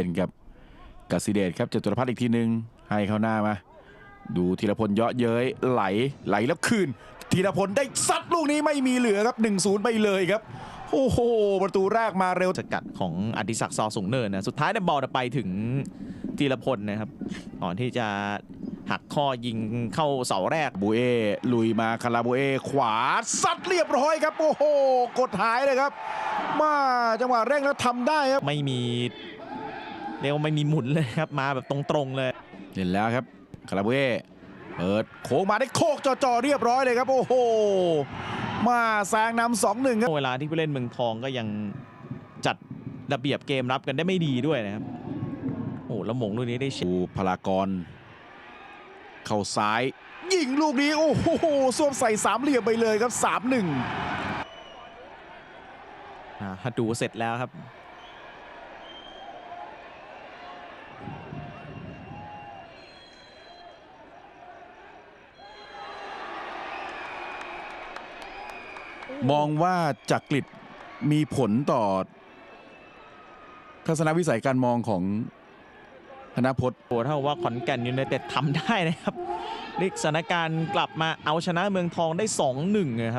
เป็นกับกสิเดชครับจตุรพัฒน์อีกทีหนึ่งให้เข้าหน้ามา ดูธีรพลเยาะเย้ยไหลไหลแล้วคืนธีรพลได้ซัดลูกนี้ไม่มีเหลือครับ 1-0 ไปเลยครับ โอ้โห ประตูแรกมาเร็วสกัดของอดิศักดิ์ซอสูงเนินนะ สุดท้ายเนี่ยบอลไปถึงธีรพลนะครับก่อนที่จะหักข้อยิงเข้าเสาแรกบูเอลุยมาคาราบูเอขวาซัดเรียบร้อยครับ โอ้โห กดหายเลยครับ มาจังหวะเร่งแล้วทำได้ครับ ไม่มี เรียกว่าไม่มีหมุนเลยครับมาแบบตรงๆเลยเห็นแล้วครับคาราบูเอเปิดโค้งมาได้โคกจ่อๆเรียบร้อยเลยครับ โอ้โห มาแซงนำสองหนึ่งครับเวลาที่ผู้เล่นเมืองทองก็ยังจัดระเบียบเกมรับกันได้ไม่ดีด้วยนะครับ โอ้แล้วหมงลูกนี้ได้เชดูพลากร เข้าซ้าย ยิงลูกนี้โอ้โหสวมใส่สามเหลี่ยมไปเลยครับ3-1อ่าดูเสร็จแล้วครับ มองว่าจักริดมีผลต่อ ทัศนวิสัยการมองของธนพจน์โอ้เท่าว่าขอนแก่นยูไนเต็ดทำได้นะครับพลิกสถานการณ์กลับมาเอาชนะเมืองทองได้ 2-1 นะครับ